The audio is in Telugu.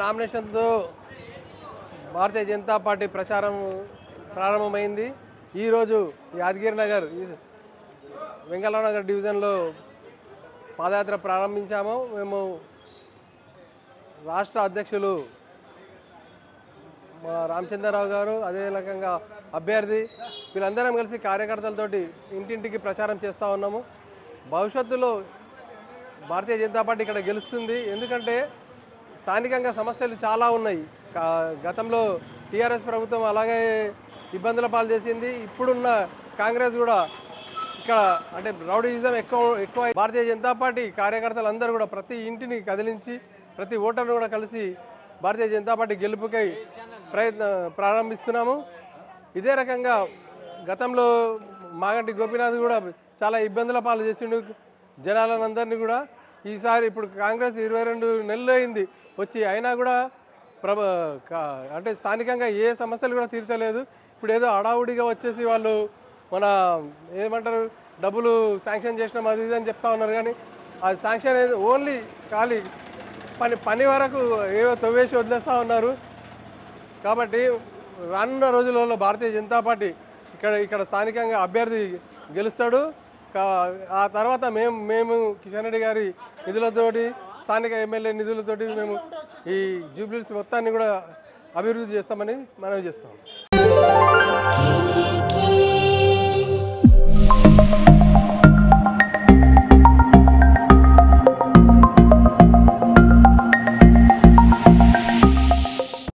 నామినేషన్తో భారతీయ జనతా పార్టీ ప్రచారం ప్రారంభమైంది. ఈరోజు యాదగిరి నగర్ ఈ డివిజన్లో పాదయాత్ర ప్రారంభించాము. మేము రాష్ట్ర అధ్యక్షులు మా రామచంద్రరావు గారు అదే రకంగా అభ్యర్థి వీళ్ళందరం కలిసి కార్యకర్తలతోటి ఇంటింటికి ప్రచారం చేస్తూ ఉన్నాము. భవిష్యత్తులో భారతీయ జనతా పార్టీ ఇక్కడ గెలుస్తుంది. ఎందుకంటే స్థానికంగా సమస్యలు చాలా ఉన్నాయి. కా- గతంలో టీఆర్ఎస్ ప్రభుత్వం అలాగే ఇబ్బందుల పాలు చేసింది. ఇప్పుడున్న కాంగ్రెస్ కూడా ఇక్కడ అంటే రౌడీయిజం ఎక్కువ ఎక్కువ భారతీయ జనతా పార్టీ కార్యకర్తలు అందరూ కూడా ప్రతి ఇంటిని కదిలించి ప్రతి ఓటర్ను కూడా కలిసి భారతీయ జనతా పార్టీ గెలుపుకై ప్రయత్న ప్రారంభిస్తున్నాము. ఇదే రకంగా గతంలో మాగంటి గోపీనాథ్ కూడా చాలా ఇబ్బందుల పాలు చేసిండు జనాలందరినీ కూడా ఈసారి ఇప్పుడు కాంగ్రెస్ ఇరవై రెండు నెలలు అయింది. వచ్చి అయినా కూడా ప్రభ అంటే స్థానికంగా ఏ సమస్యలు కూడా తీర్చలేదు. ఇప్పుడు ఏదో హడావుడిగా వచ్చేసి వాళ్ళు మన ఏమంటారు డబ్బులు శాంక్షన్ చేసినాం అది ఇది అని చెప్తా ఉన్నారు. కానీ అది శాంక్షన్ అనేది ఓన్లీ ఖాళీ పని పని వరకు ఏవో తవ్వేసి వదిలేస్తూ ఉన్నారు. కాబట్టి రానున్న రోజులలో భారతీయ జనతా పార్టీ ఇక్కడ ఇక్కడ స్థానికంగా అభ్యర్థి గెలుస్తాడు. ఆ తర్వాత మేము మేము కిషన్ రెడ్డి గారి నిధులతోటి స్థానిక ఎమ్మెల్యే నిధులతోటి మేము ఈ జూబ్లీస్ మొత్తాన్ని కూడా అభివృద్ధి చేస్తామని మనవి చేస్తాం.